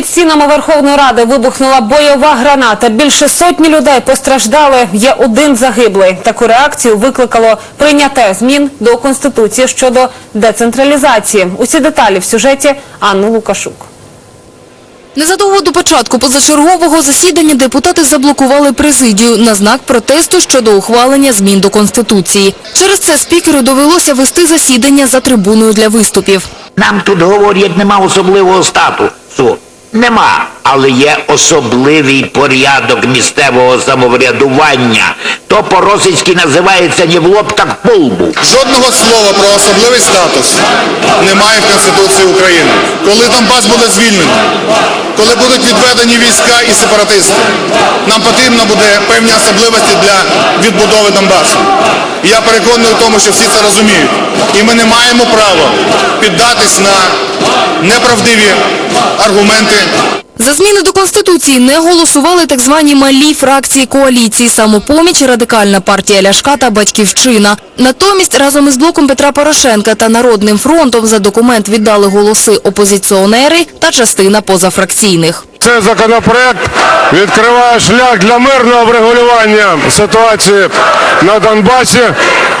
під стінами Верховної Ради вибухнула бойова граната. Більше сотні людей постраждали. Є один загиблий. Таку реакцію викликало прийняття змін до конституції щодо децентралізації. Усі деталі в сюжеті Анни Лукашук. Незадовго до початку позачергового засідання депутати заблокували президію на знак протесту щодо ухвалення змін до Конституції. Через це спікеру довелося вести засідання за трибуною для виступів. Нам тут говорять, нема особливого статусу. Нема, але є особливий порядок місцевого самоврядування. То по-російськи називається не в лоб, так по лбу. Жодного слова про особливий статус немає в Конституції України. Коли Донбас буде звільнений, коли будуть відведені війська і сепаратисти, нам потрібно буде певні особливості для відбудови Донбасу. І я переконаний в тому, що всі це розуміють. І ми не маємо права піддатись на неправдиві аргументи За зміни до Конституції не голосували так звані малі фракції коаліції «Самопоміч», Радикальна партія Ляшка та Батьківщина. Натомість разом із блоком Петра Порошенка та Народним фронтом за документ віддали голоси опозиціонери та частина позафракційних. Цей законопроект відкриває шлях для мирного врегулювання ситуації на Донбасі,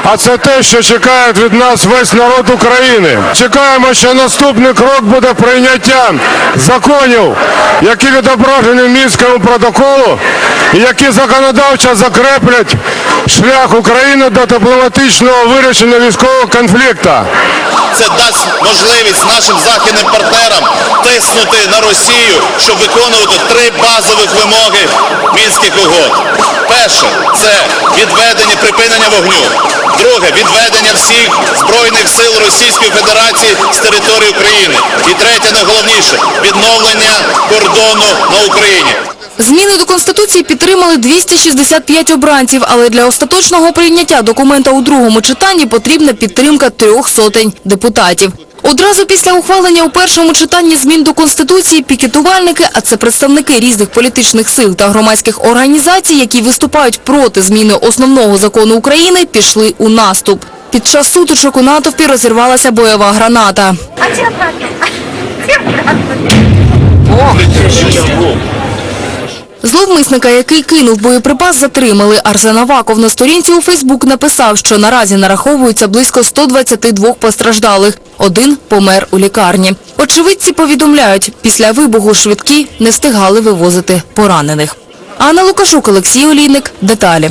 а це те, що чекає від нас весь народ України. Чекаємо, що наступний крок буде прийняття законів, які відображені в Мінському протоколу, і які законодавчо закреплять шлях України до дипломатичного вирішення військового конфлікту. Це дасть можливість нашим західним партнерам тиснути на Росію, щоб виконувати три базових вимоги мінських угод. Перше це відведення припинення вогню. Друге відведення всіх збройних сил Російської Федерації з території України. І третє, найголовніше відновлення кордону на Україні. Зміни до Конституції підтримали 265 обранців, але для остаточного прийняття документа у другому читанні потрібна підтримка трьох сотень депутатів. Одразу після ухвалення у першому читанні змін до Конституції пікетувальники, а це представники різних політичних сил та громадських організацій, які виступають проти зміни основного закону України, пішли у наступ. Під час сутичок у натовпі розірвалася бойова граната. А Зловмисника, який кинув боєприпас, затримали. Арсен Аваков на сторінці у Фейсбук написав, що наразі нараховується близько 122 постраждалих. Один помер у лікарні. Очевидці повідомляють, після вибуху швидкі не встигали вивозити поранених. Анна Лукашук, Олексій Олійник. Деталі.